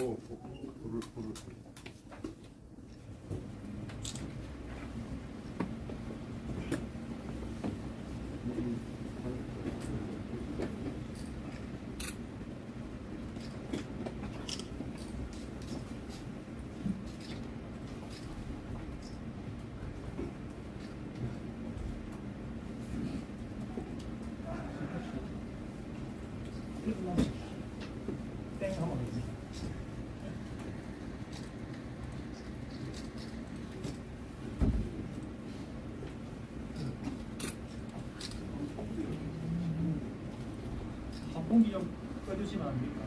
오, 오, 불을 선풍기 좀 꺼주시면 안 됩니까?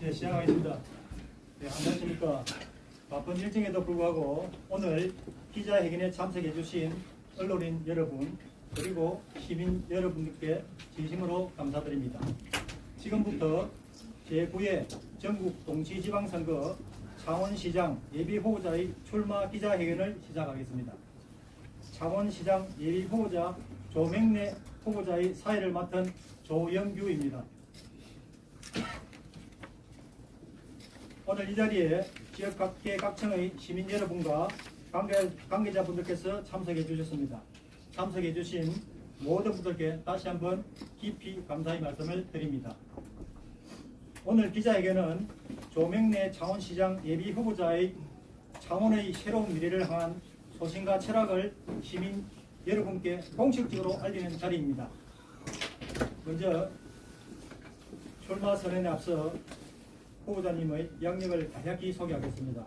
네, 시작하겠습니다. 네, 안녕하십니까. 바쁜 일정에도 불구하고 오늘 기자회견에 참석해 주신 언론인 여러분 그리고 시민 여러분께 진심으로 감사드립니다. 지금부터 제9회 전국 동시지방선거 창원시장 예비후보자의 출마 기자회견을 시작하겠습니다. 창원시장 예비후보자 조맹래 후보자의 사회를 맡은 조영규입니다. 오늘 이 자리에 지역 각계 각층의 시민 여러분과 관계, 관계자분들께서 참석해 주셨습니다. 참석해 주신 모든 분들께 다시 한번 깊이 감사의 말씀을 드립니다. 오늘 기자회견은 조명래 창원시장 예비 후보자의 창원의 새로운 미래를 향한 소신과 철학을 시민 여러분께 공식적으로 알리는 자리입니다. 먼저 출마 선언에 앞서 후보자님의 양력을 간략히 소개하겠습니다.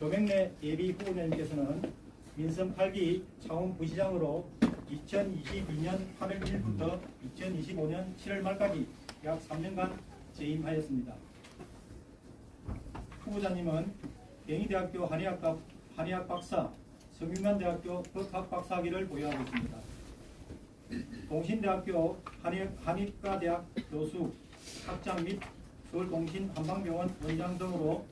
조명래 예비 후보자님께서는 민선 8기 창원 부시장으로 2022년 8월 1일부터 2025년 7월 말까지 약 3년간 재임하였습니다. 후보자님은 경희대학교 한의학과 한의학 박사, 성균관대학교 법학 박사학위를 보유하고 있습니다. 동신대학교 한의, 한의과대학 교수, 학장 및 서울동신 한방병원 원장 등으로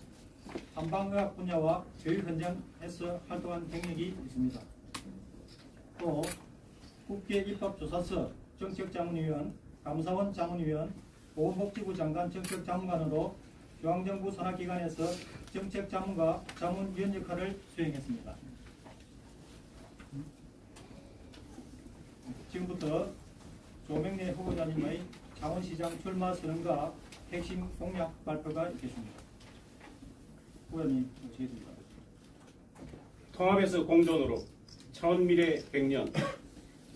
한방의학 분야와 교육 현장에서 활동한 경력이 있습니다. 또 국회 입법조사서 정책자문위원, 감사원 자문위원, 보건복지부 장관 정책자문관으로 중앙정부 산하기관에서 정책 자문과 자문위원 역할을 수행했습니다. 지금부터 조명래 후보자님의 창원시장 출마 선언과 핵심 공약 발표가 있겠습니다. 후보자님 모시겠습니다. 통합에서 공존으로 창원 미래 100년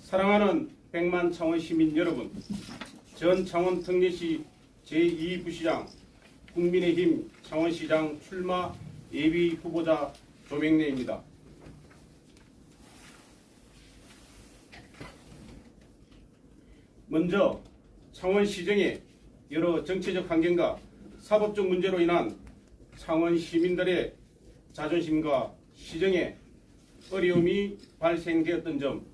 사랑하는 백만 창원 시민 여러분 전 창원 특례시 제2부시장 국민의힘 창원시장 출마 예비 후보자 조명래입니다. 먼저 창원시정의 여러 정치적 환경과 사법적 문제로 인한 창원 시민들의 자존심과 시정에 어려움이 발생되었던 점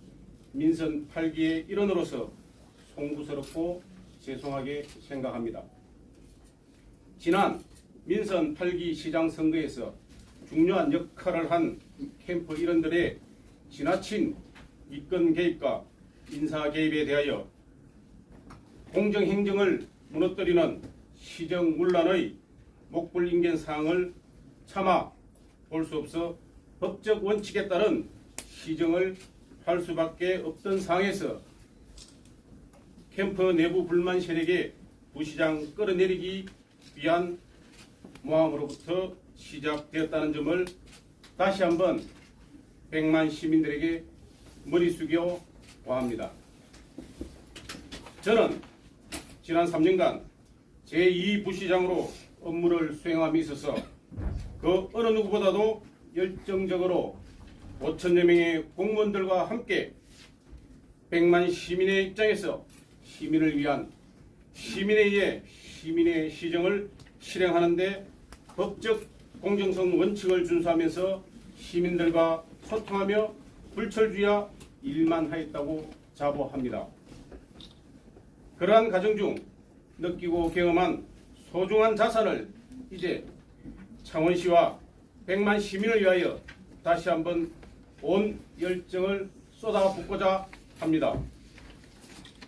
민선 8기의 일원으로서 송구스럽고 죄송하게 생각합니다. 지난 민선 8기 시장 선거에서 중요한 역할을 한 캠프 일원들의 지나친 입건 개입과 인사 개입에 대하여 공정행정을 무너뜨리는 시정 문란의 목불 인견 사항을 차마 볼 수 없어 법적 원칙에 따른 시정을 할 수밖에 없던 상황에서 캠프 내부 불만 세력의 부시장 끌어내리기 위한 모함으로부터 시작되었다는 점을 다시 한번 백만 시민들에게 머리 숙여 고합니다. 저는 지난 3년간 제2부시장으로 업무를 수행함에 있어서 그 어느 누구보다도 열정적으로 5천여 명의 공무원들과 함께 100만 시민의 입장에서 시민을 위한 시민에 의해 시민의 시정을 실행하는 데 법적 공정성 원칙을 준수하면서 시민들과 소통하며 불철주야 일만 하였다고 자부합니다. 그러한 과정 중 느끼고 경험한 소중한 자산을 이제 창원시와 백만 시민을 위하여 다시 한번 온 열정을 쏟아붓고자 합니다.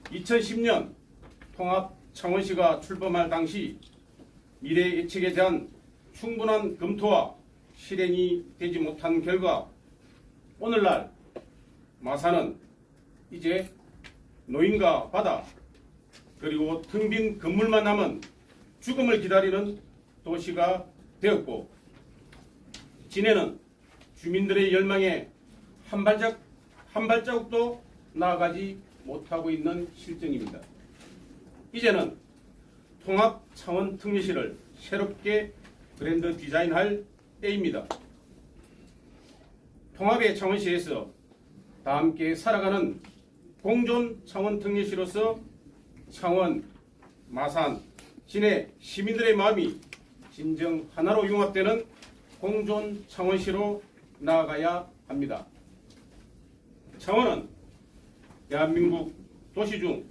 2010년 통합 창원 시가 출범할 당시 미래 예측에 대한 충분한 검토와 실행이 되지 못한 결과 오늘날 마산은 이제 노인과 바다 그리고 텅 빈 건물만 남은 죽음을 기다리는 도시가 되었고 진해는 주민들의 열망에 한 발짝 한 발자국도 나아가지 못하고 있는 실정입니다. 이제는 통합 창원 특례시를 새롭게 브랜드 디자인할 때입니다. 통합의 창원시에서 다 함께 살아가는 공존 창원 특례시로서 창원, 마산, 진해 시민들의 마음이 진정 하나로 융합되는 공존 창원시로 나아가야 합니다. 창원은 대한민국 도시 중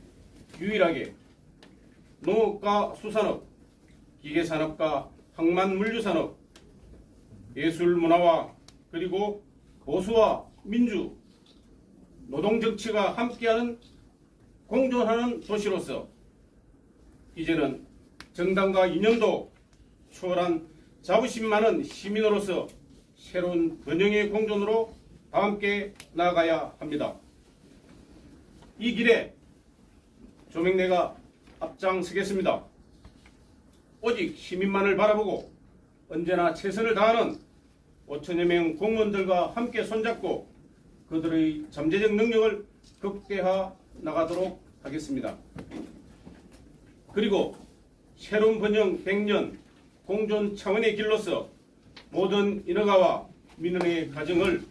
유일하게 농업과 수산업, 기계산업과 항만물류산업, 예술문화와 그리고 보수와 민주, 노동정치가 함께하는 공존하는 도시로서 이제는 정당과 이념도 초월한 자부심 많은 시민으로서 새로운 번영의 공존으로 다 함께 나아가야 합니다. 이 길에 조명래가 앞장서겠습니다. 오직 시민만을 바라보고 언제나 최선을 다하는 5천여 명 공무원들과 함께 손잡고 그들의 잠재적 능력을 극대화 나가도록 하겠습니다. 그리고 새로운 번영 100년 공존 차원의 길로서 모든 인허가와 민원의 과정을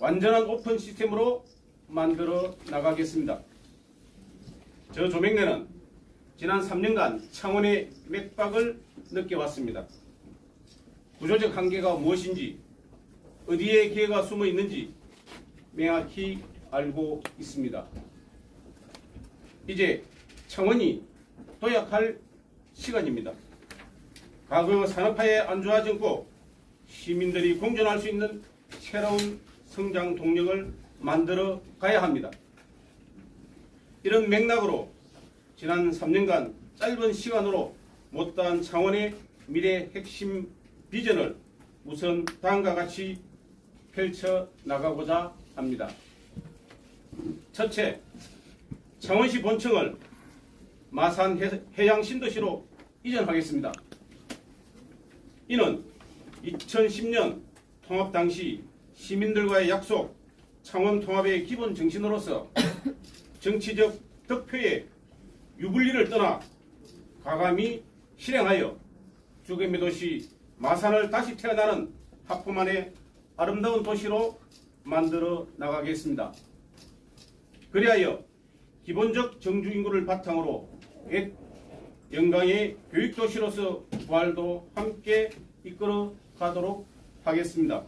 완전한 오픈 시스템으로 만들어 나가겠습니다. 저 조명래는 지난 3년간 창원의 맥박을 느껴왔습니다. 구조적 한계가 무엇인지 어디에 기회가 숨어 있는지 명확히 알고 있습니다. 이제 창원이 도약할 시간입니다. 과거 산업화에 안주하지 않고 시민들이 공존할 수 있는 새로운 성장 동력을 만들어 가야 합니다. 이런 맥락으로 지난 3년간 짧은 시간으로 못다한 창원의 미래 핵심 비전을 우선 다음과 같이 펼쳐 나가고자 합니다. 첫째, 창원시 본청을 마산 해- 해양 신도시로 이전하겠습니다. 이는 2010년 통합 당시 시민들과의 약속, 창원 통합의 기본 정신으로서 정치적 득표에 유불리를 떠나 과감히 실행하여 죽음의 도시 마산을 다시 태어나는 하품만의 아름다운 도시로 만들어 나가겠습니다. 그리하여 기본적 정주 인구를 바탕으로 옛 영광의 교육 도시로서 부활도 함께 이끌어 가도록 하겠습니다.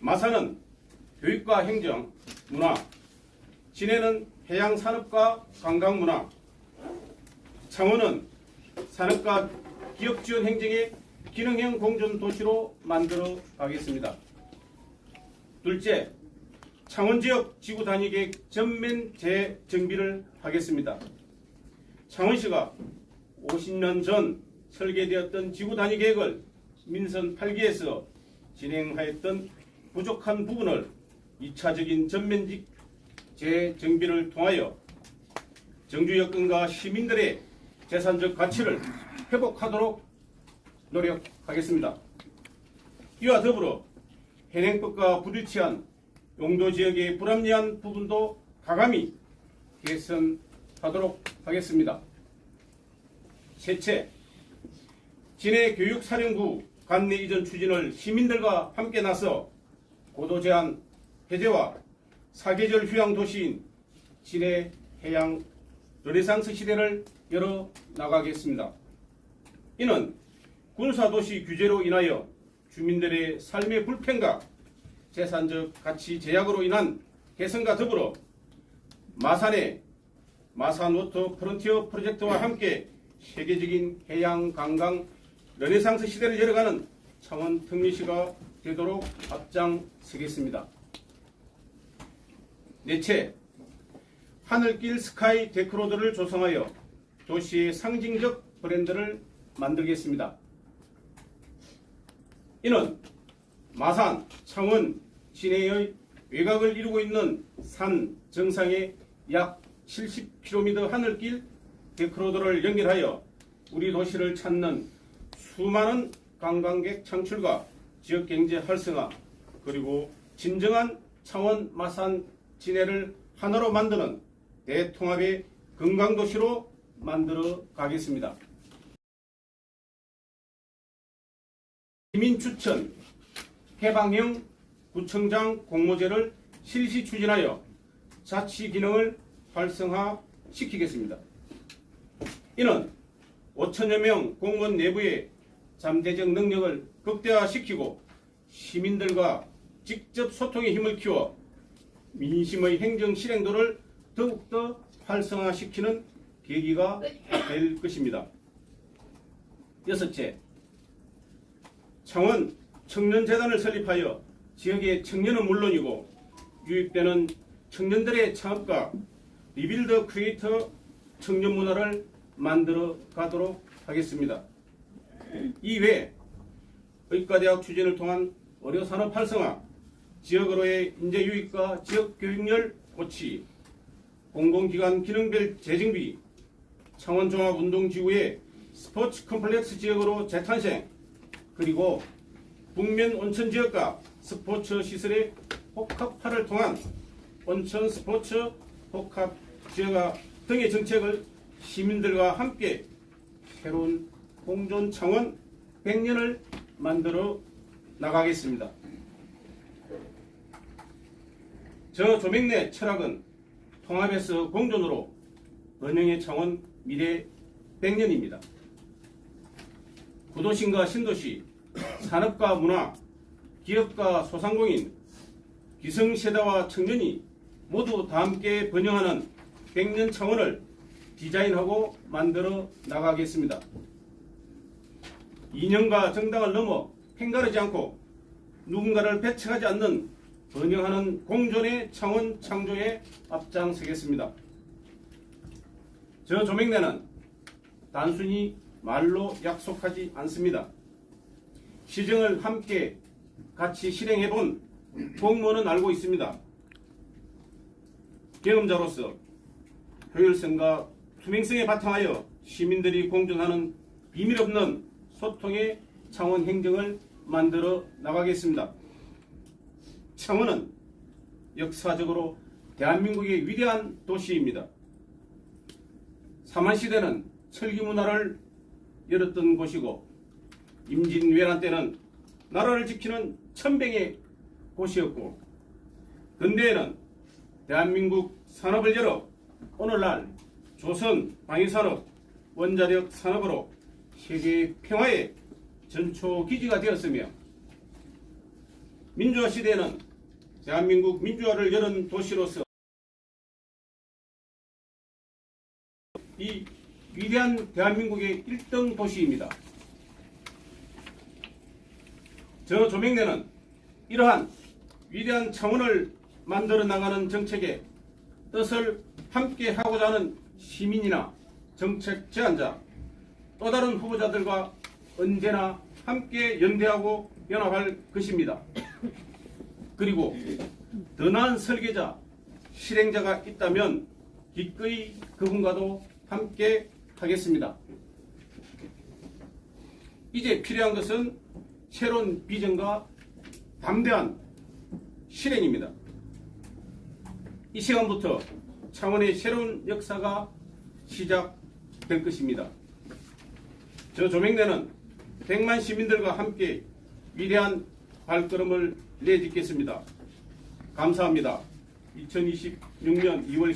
마산은 교육과 행정, 문화, 진해는 해양 산업과 관광 문화, 창원은 산업과 기업 지원 행정의 기능형 공존 도시로 만들어 가겠습니다. 둘째, 창원 지역 지구 단위 계획 전면 재정비를 하겠습니다. 창원시가 50년 전 설계되었던 지구 단위 계획을 민선 8기에서 진행하였던 부족한 부분을 2차적인 전면직 재정비를 통하여 정주 여건과 시민들의 재산적 가치를 회복하도록 노력하겠습니다. 이와 더불어 현행법과 불일치한 용도 지역의 불합리한 부분도 가감히 개선하도록 하겠습니다. 셋째, 진해 교육사령부 관내 이전 추진을 시민들과 함께 나서 고도 제한 해제와 사계절 휴양 도시인 진해 해양 르네상스 시대를 열어 나가겠습니다. 이는 군사도시 규제로 인하여 주민들의 삶의 불편과 재산적 가치 제약으로 인한 개선과 더불어 마산의 마산 워터 프론티어 프로젝트와 함께 세계적인 해양 관광 르네상스 시대를 열어가는 창원 특례시가 되도록 앞장서겠습니다. 넷째, 하늘길 스카이 데크로드를 조성하여 도시의 상징적 브랜드를 만들겠습니다. 이는 마산, 창원, 시내의 외곽을 이루고 있는 산 정상의 약 70km 하늘길 데크로드를 연결하여 우리 도시를 찾는 수많은 관광객 창출과 지역 경제 활성화 그리고 진정한 창원 마산 진해를 하나로 만드는 대통합의 건강도시로 만들어 가겠습니다. 시민 추천 해방형 구청장 공모제를 실시 추진하여 자치 기능을 활성화시키겠습니다. 이는 5천여 명 공무원 내부의 잠재적 능력을 극대화시키고 시민들과 직접 소통의 힘을 키워 민심의 행정 실행도를 더욱더 활성화시키는 계기가 될 것입니다. 여섯째, 창원 청년재단을 설립하여 지역의 청년은 물론이고 유입되는 청년들의 창업과 리빌드 크리에이터 청년 문화를 만들어 가도록 하겠습니다. 이외에 의과대학 추진을 통한 의료산업 활성화, 지역으로의 인재 유입과 지역 교육열 고치, 공공기관 기능별 재정비, 창원종합운동지구의 스포츠 컴플렉스 지역으로 재탄생, 그리고 북면 온천 지역과 스포츠 시설의 복합화를 통한 온천 스포츠 복합 지역화 등의 정책을 시민들과 함께 새로운 공존 창원 100년을 만들어 나가겠습니다. 저 조명래 철학은 통합에서 공존으로 번영의 창원 미래 100년입니다. 구도심과 신도시, 산업과 문화, 기업과 소상공인, 기성세대와 청년이 모두 다 함께 번영하는 100년 창원을 디자인하고 만들어 나가겠습니다. 이념과 정당을 넘어 팽가르지 않고 누군가를 배척하지 않는 번영하는 공존의 창원 창조에 앞장서겠습니다. 저 조명래는 단순히 말로 약속하지 않습니다. 시정을 함께 같이 실행해본 공무원은 알고 있습니다. 경험자로서 효율성과 투명성에 바탕하여 시민들이 공존하는 비밀 없는 소통의 창원 행정을 만들어 나가겠습니다. 창원은 역사적으로 대한민국의 위대한 도시입니다. 삼한시대는 철기 문화를 열었던 곳이고 임진왜란 때는 나라를 지키는 천병의 곳이었고 근대에는 대한민국 산업을 열어 오늘날 조선 방위산업 원자력 산업으로 세계 평화의 전초 기지가 되었으며 민주화 시대에는 대한민국 민주화를 열은 도시로서 이 위대한 대한민국의 1등 도시입니다. 저 조명래는 이러한 위대한 창원을 만들어 나가는 정책에 뜻을 함께 하고자 하는 시민이나 정책 제안자 또 다른 후보자들과 언제나 함께 연대하고 연합할 것입니다. 그리고 더 나은 설계자, 실행자가 있다면 기꺼이 그분과도 함께 하겠습니다. 이제 필요한 것은 새로운 비전과 담대한 실행입니다. 이 시간부터 창원의 새로운 역사가 시작될 것입니다. 저 조명래는 100만 시민들과 함께 위대한 발걸음을 내딛겠습니다. 감사합니다. 2026년 2월